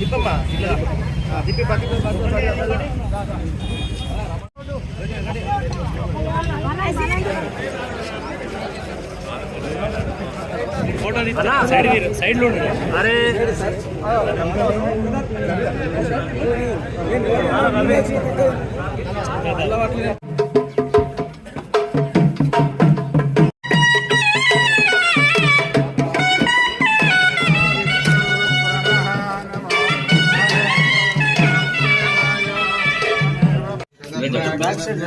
Kita mah, kita, tapi pakai bantuan saya. Side load अरे back side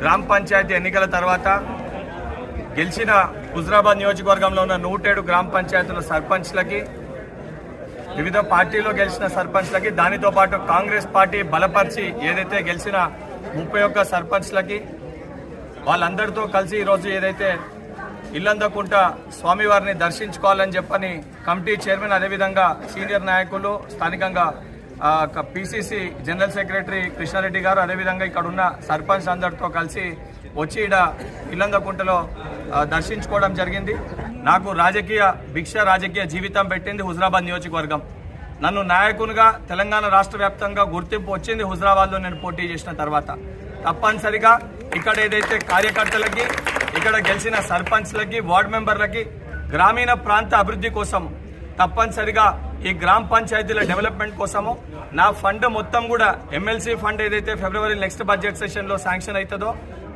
గ్రామ పంచాయతీ ఎన్నికల తర్వాత గెలిచిన హుజరాబాద్ నియోజకవర్గంలో ఉన్న నూటేడు గ్రామ పంచాయతీల సర్పంచ్లకి వివిధ పార్టీలో గెలిచిన సర్పంచ్లకి దానితో పాటు కాంగ్రెస్ పార్టీ బలపరిచి ఏదైతే గెలిచిన ముప్పై ఒక్క సర్పంచ్లకి వాళ్ళందరితో కలిసి ఈరోజు ఏదైతే ఇల్లందకుంట స్వామివారిని దర్శించుకోవాలని చెప్పని కమిటీ చైర్మన్ అదేవిధంగా సీనియర్ నాయకులు స్థానికంగా పిసిసి జనరల్ సెక్రటరీ కృష్ణారెడ్డి గారు అదేవిధంగా ఇక్కడ ఉన్న సర్పంచ్ అందరితో కలిసి వచ్చి ఈడ ఇల్లందకుంటలో దర్శించుకోవడం జరిగింది. నాకు రాజకీయ భిక్ష రాజకీయ జీవితం పెట్టింది హుజరాబాద్ నియోజకవర్గం. నన్ను నాయకునిగా తెలంగాణ రాష్ట్ర వ్యాప్తంగా గుర్తింపు వచ్చింది హుజరాబాద్లో నేను పోటీ చేసిన తర్వాత. తప్పనిసరిగా ఇక్కడ ఏదైతే కార్యకర్తలకి ఇక్కడ గెలిచిన సర్పంచ్లకి వార్డు మెంబర్లకి గ్రామీణ ప్రాంత అభివృద్ధి కోసం తప్పనిసరిగా ఈ గ్రామ పంచాయతీల డెవలప్మెంట్ కోసము నా ఫండ్ మొత్తం కూడా ఎమ్మెల్సీ ఫండ్ ఏదైతే ఫిబ్రవరి నెక్స్ట్ బడ్జెట్ సెషన్లో శాంక్షన్ అవుతుందో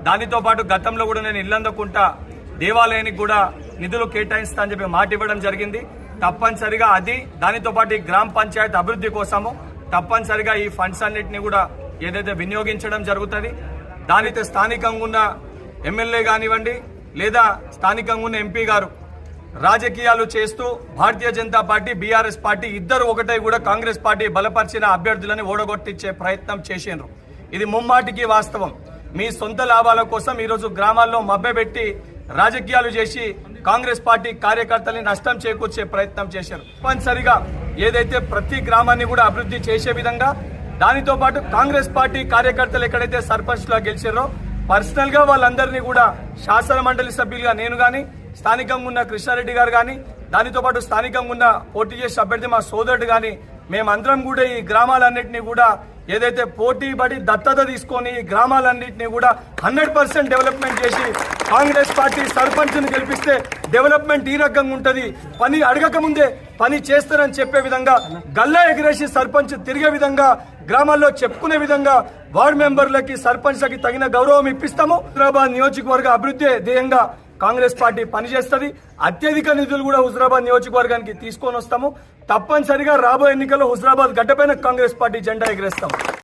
దానితో పాటు గతంలో కూడా నేను ఇల్లందకుంటా దేవాలయానికి కూడా నిధులు కేటాయిస్తా అని చెప్పి మాట ఇవ్వడం జరిగింది. తప్పనిసరిగా అది దానితో పాటు ఈ గ్రామ పంచాయతీ అభివృద్ధి కోసము తప్పనిసరిగా ఈ ఫండ్స్ అన్నిటిని కూడా ఏదైతే వినియోగించడం జరుగుతుంది దానితో స్థానికంగా ఉన్న ఎమ్మెల్యే కానివ్వండి లేదా స్థానికంగా ఉన్న ఎంపీ గారు రాజకీయాలు చేస్తూ Bharatiya Janata party BRS party ఇద్దరు ఒకటై కూడా కాంగ్రెస్ పార్టీ బలపరిచిన అభ్యర్థులని ఓడగొట్టించే ప్రయత్నం చేసిండ్రు. ఇది ముమ్మాటికి వాస్తవం. మీ సొంత లాభాల కోసం ఈరోజు గ్రామాల్లో మభ్యపెట్టి రాజకీయాలు చేసి కాంగ్రెస్ పార్టీ కార్యకర్తల్ని నష్టం చేకూర్చే ప్రయత్నం చేశారు. తప్పనిసరిగా ఏదైతే ప్రతి గ్రామాన్ని కూడా అభివృద్ధి చేసే విధంగా దానితో పాటు కాంగ్రెస్ పార్టీ కార్యకర్తలు ఎక్కడైతే సర్పంచ్లో గెలిచారో పర్సనల్గా వాళ్ళందరినీ కూడా శాసన మండలి సభ్యులుగా నేను కానీ స్థానికంగా ఉన్న కృష్ణారెడ్డి గారు కానీ దానితో పాటు స్థానికంగా ఉన్న పోటీ చేసే అభ్యర్థి మా సోదరుడు కానీ మేమందరం కూడా ఈ గ్రామాలన్నింటినీ కూడా ఏదైతే పోటీ పడి దత్తత తీసుకొని ఈ గ్రామాలన్నింటినీ కూడా హండ్రెడ్ పర్సెంట్ డెవలప్మెంట్ చేసి కాంగ్రెస్ పార్టీ సర్పంచ్ని గెలిపిస్తే డెవలప్మెంట్ ఈ రకంగా ఉంటుంది. పని అడగక ముందే పని చేస్తారని చెప్పే విధంగా గల్లా ఎగిరేసి సర్పంచ్ తిరిగే విధంగా గ్రామాల్లో చెప్పుకునే విధంగా వార్డు మెంబర్లకి సర్పంచ్లకి తగిన గౌరవం ఇప్పిస్తాము. హైదరాబాద్ నియోజకవర్గ అభివృద్ధి ధ్యేయంగా కాంగ్రెస్ పార్టీ పనిచేస్తుంది. అత్యధిక నిధులు కూడా హుజరాబాద్ నియోజకవర్గానికి తీసుకొని వస్తాము. తప్పనిసరిగా రాబోయే ఎన్నికల్లో హుజరాబాద్ గడ్డపైన కాంగ్రెస్ పార్టీ జెండా ఎగరేస్తాం